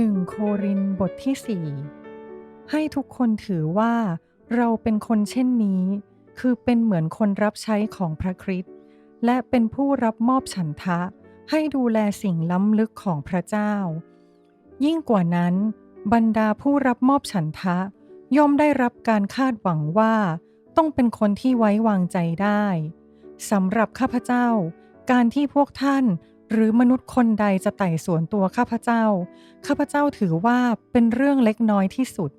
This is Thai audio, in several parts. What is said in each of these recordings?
หนึ่งโครินบทที่สี่ให้ทุกคนถือว่าเราเป็นคนเช่นนี้ คือเป็นเหมือนคนรับใช้ของพระคริสต์และเป็นผู้รับมอบฉันทะ ให้ดูแลสิ่งล้ำลึกของพระเจ้า ยิ่งกว่านั้น บรรดาผู้รับมอบฉันทะ ย่อมได้รับการคาดหวังว่า ต้องเป็นคนที่ไว้วางใจได้สำหรับข้าพเจ้า การที่พวกท่าน หรือมนุษย์คนใดจะไต่สวนตัวข้าพเจ้า ข้าพเจ้าถือว่าเป็นเรื่องเล็กน้อยที่สุด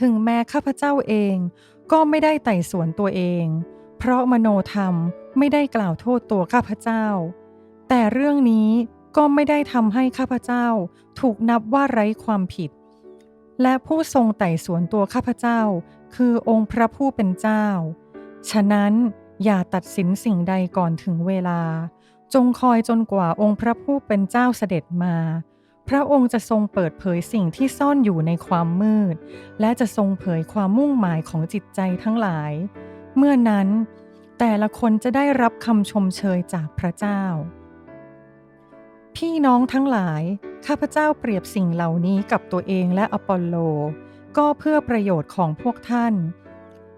ถึงแม้ข้าพเจ้าเองก็ไม่ได้ไต่สวนตัวเอง เพราะมโนธรรมไม่ได้กล่าวโทษตัวข้าพเจ้า แต่เรื่องนี้ก็ไม่ได้ทำให้ข้าพเจ้า ถูกนับว่าไร้ความผิด และผู้ทรงไต่สวนตัวข้าพเจ้า คือองค์พระผู้เป็นเจ้า ฉะนั้นอย่าตัดสินสิ่งใดก่อนถึงเวลา จงคอยจนกว่าองค์พระผู้เป็นเจ้าเสด็จมา พระองค์จะทรงเปิดเผยสิ่งที่ซ่อนอยู่ในความมืด และจะทรงเผยความมุ่งหมายของจิตใจทั้งหลาย เมื่อนั้น แต่ละคนจะได้รับคำชมเชยจากพระเจ้า พี่น้องทั้งหลาย ข้าพเจ้าเปรียบสิ่งเหล่านี้กับตัวเองและอปอลโล ก็เพื่อประโยชน์ของพวกท่าน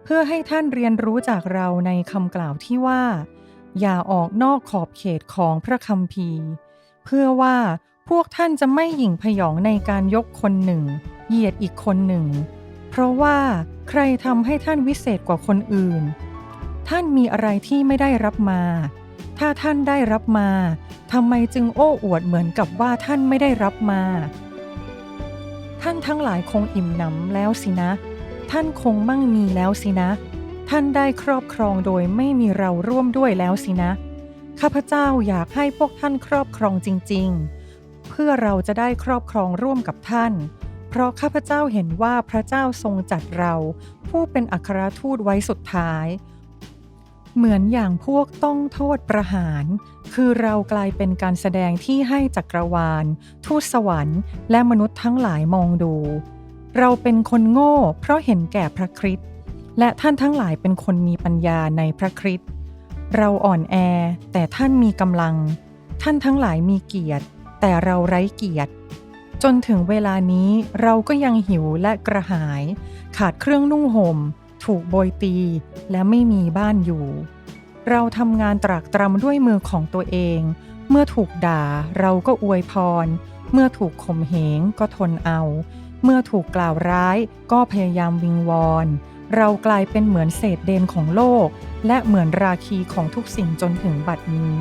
เพื่อให้ท่านเรียนรู้จากเราในคำกล่าวที่ว่า อย่าออกนอกขอบเขตของพระคัมภีร์เพื่อว่าพวกท่านจะไม่หยิ่งพยองในการยกคนหนึ่ง เหยียดอีกคนหนึ่ง เพราะว่าใครทำให้ท่านวิเศษกว่าคนอื่น ท่านมีอะไรที่ไม่ได้รับมา ถ้าท่านได้รับมาทำไมจึงโอ้อวดเหมือนกับว่าท่านไม่ได้รับมา ท่านทั้งหลายคงอิ่มหนำแล้วสินะ ท่านคงมั่งมีแล้วสินะ ท่านได้ครอบครองโดยไม่มีเราร่วมด้วยแล้วสินะ ข้าพเจ้าอยากให้พวกท่านครอบครองจริง ๆ เพื่อเราจะได้ครอบครองร่วมกับท่าน เพราะข้าพเจ้าเห็นว่าพระเจ้าทรงจัดเรา ผู้เป็นอัครทูตไว้สุดท้าย เหมือนอย่างพวกต้องโทษประหาร คือเรากลายเป็นการแสดงที่ให้จักรวาล ทูตสวรรค์ และมนุษย์ทั้งหลายมองดู เราเป็นคนโง่ เพราะเห็นแก่พระคริสต์ และท่านทั้งหลายเป็นคนมีปัญญาในพระคริสต์เราอ่อนแอแต่ท่านมีกำลัง ท่านทั้งหลายมีเกียรติ แต่เราไร้เกียรติ จนถึงเวลานี้เราก็ยังหิวและกระหาย ขาดเครื่องนุ่งห่ม ถูกโบยตีและไม่มีบ้านอยู่ เราทำงานตรากตรำด้วยมือของตัวเอง เมื่อถูกด่าเราก็อวยพร เมื่อถูกข่มเหงก็ทนเอา เมื่อถูกกล่าวร้ายก็พยายามวิงวอน เรากลายเป็นเหมือนเศษเดนของโลก และเหมือนราคีของทุกสิ่งจนถึงบัดนี้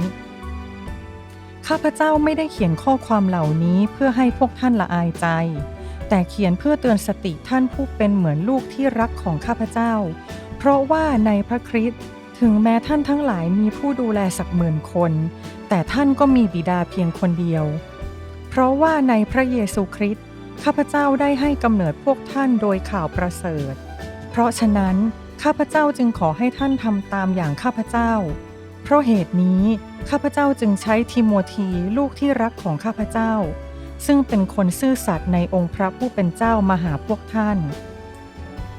ข้าพเจ้าไม่ได้เขียนข้อความเหล่านี้เพื่อให้พวกท่านละอายใจ แต่เขียนเพื่อเตือนสติท่านผู้เป็นเหมือนลูกที่รักของข้าพเจ้า เพราะว่าในพระคริสต์ถึงแม้ท่านทั้งหลายมีผู้ดูแลสักหมื่นคน แต่ท่านก็มีบิดาเพียงคนเดียว เพราะว่าในพระเยซูคริสต์ข้าพเจ้าได้ให้กำเนิดพวกท่านโดยข่าวประเสริฐ เพราะฉะนั้น ข้าพเจ้าจึงขอให้ท่านทำตามอย่างข้าพเจ้า เพราะเหตุนี้ ข้าพเจ้าจึงใช้ทิโมธีลูกที่รักของข้าพเจ้า ซึ่งเป็นคนซื่อสัตย์ในองค์พระผู้เป็นเจ้ามาหาพวกท่าน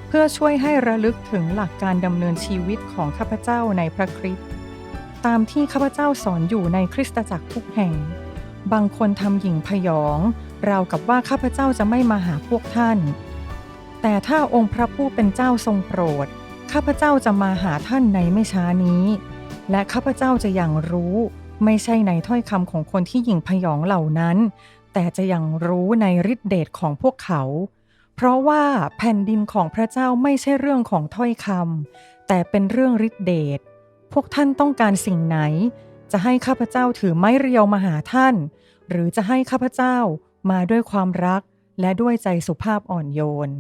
เพื่อช่วยให้ระลึกถึงหลักการดำเนินชีวิตของข้าพเจ้าในพระคริสต์ตามที่ข้าพเจ้าสอนอยู่ในคริสตจักรทุกแห่ง บางคนทำหยิ่งพยอง ราวกับว่าข้าพเจ้าจะไม่มาหาพวกท่าน แต่ถ้าองค์พระผู้เป็นเจ้าทรงโปรด ข้าพเจ้าจะมาหาท่านในไม่ช้านี้ และข้าพเจ้าจะยังรู้ไม่ใช่ในถ้อยคำของคนที่หยิ่งพยองเหล่านั้น แต่จะยังรู้ในฤทธิเดชของพวกเขา เพราะว่าแผ่นดินของพระเจ้าไม่ใช่เรื่องของถ้อยคำแต่เป็นเรื่องฤทธิเดชพวกท่านต้องการสิ่งไหน จะให้ข้าพเจ้าถือไม้เรียวมาหาท่าน หรือจะให้ข้าพเจ้ามาด้วยความรักและด้วยใจสุภาพอ่อนโยน